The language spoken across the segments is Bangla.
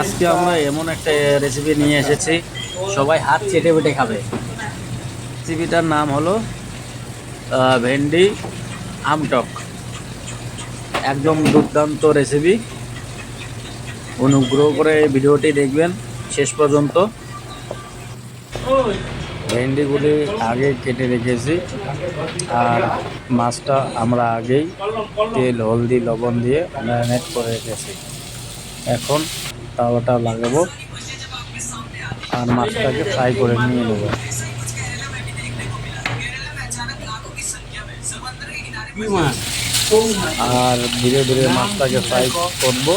আজকে আমরা এমন একটা রেসিপি নিয়ে এসেছি। সবাই হাত চেটে বেটে খাবে। রেসিপিটার নাম হলো ভেন্ডি আমটক। একদম দুর্দান্ত রেসিপি অনুগ্রহ করে ভিডিওটি দেখবেন শেষ পর্যন্ত। ভেন্ডিগুলি আগে কেটে রেখেছি, আর মাছটা আমরা আগেই তেল, হলদি, লবণ দিয়ে ম্যারিনেট করে রেখেছি। এখন তাওয়াটা লাগাবো। আর মাছটাকে ফ্রাই করে নিয়ে নেব। আর ধীরে ধীরে মাছটাকে ফ্রাই করব।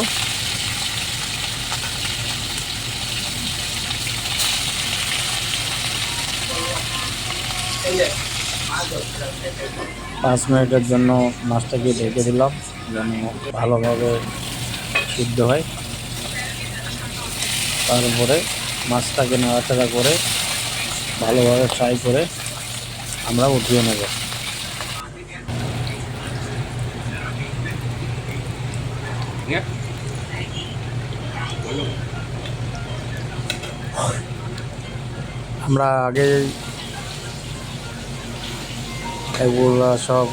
পাঁচ মিনিটের জন্য মাছটাকে ঢেকে দিলাম, যেন ভালোভাবে সিদ্ধ হয়। তারপরে মাছটাকে নাড়াচাড়া করে ভালোভাবে ফ্রাই করে আমরা উঠিয়ে নেব। আমরা আগে এগুলো সব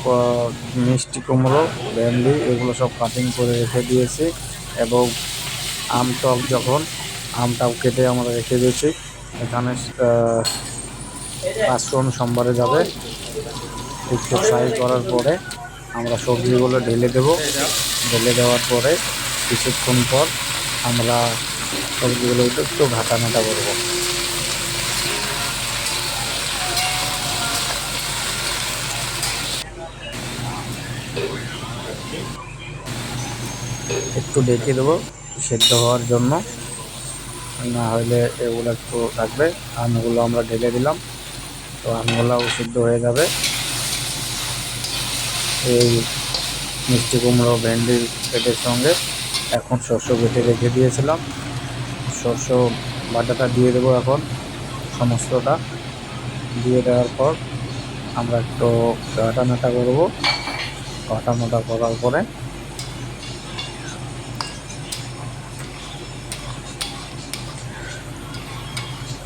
মিষ্টি কুমড়ো, ভেন্ডি, এগুলো সব কাটিং করে রেখে দিয়েছি এবং আম টক যখন আমটাও কেটে আমরা রেখে দিয়েছি। এখানে পাঁচশন সোমবারে যাবে। একটু ফ্রাই করার পরে আমরা সবজিগুলো ঢেলে দেব। ঢেলে দেওয়ার পরে কিছুক্ষণ পর আমরা সবজিগুলো একটু ঘাটা নাটা করব। একটু ডেকে দেবো সেদ্ধ হওয়ার জন্য। না হলে এগুলো একটু থাকবে আমগুলো আমরা ঢেলে দিলাম। তো আমগুলোও সিদ্ধ হয়ে যাবে। এই মিষ্টি কুমড়ো, ভেন্ডির পেটের সঙ্গে এখন শস্য বেটে রেখে দিয়েছিলাম। শস্য বাটাটা দিয়ে দেবো এখন সমস্তটা। দিয়ে দেওয়ার পর আমরা একটু কাটা নাটা করব। কাটা নাটা করার পরে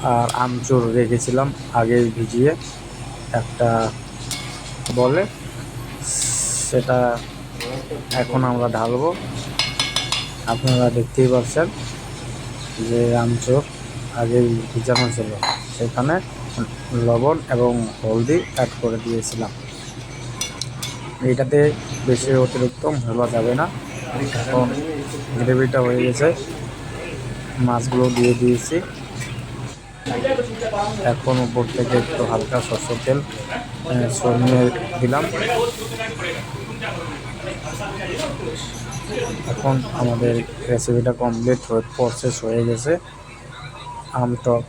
আর আমচুর রেখেছিলাম আগেই ভিজিয়ে একটা বলে। সেটা এখন আমরা ঢালবো। আপনারা দেখতেই পাচ্ছেন যে আমচুর আগেই ভিজানো ছিল। সেখানে লবণ এবং হলদি অ্যাড করে দিয়েছিলাম। এইটাতে বেশি অতিরিক্ত ভাবা যাবে না। এখন গ্রেভিটা হয়ে গেছে। মাছগুলো দিয়ে দিয়েছি। এখন উপর থেকে একটু হালকা সরষের তেল সরিয়ে দিলাম। এখন আমাদের রেসিপিটা কমপ্লিট হয়ে প্রসেস হয়ে গেছে। আম টক।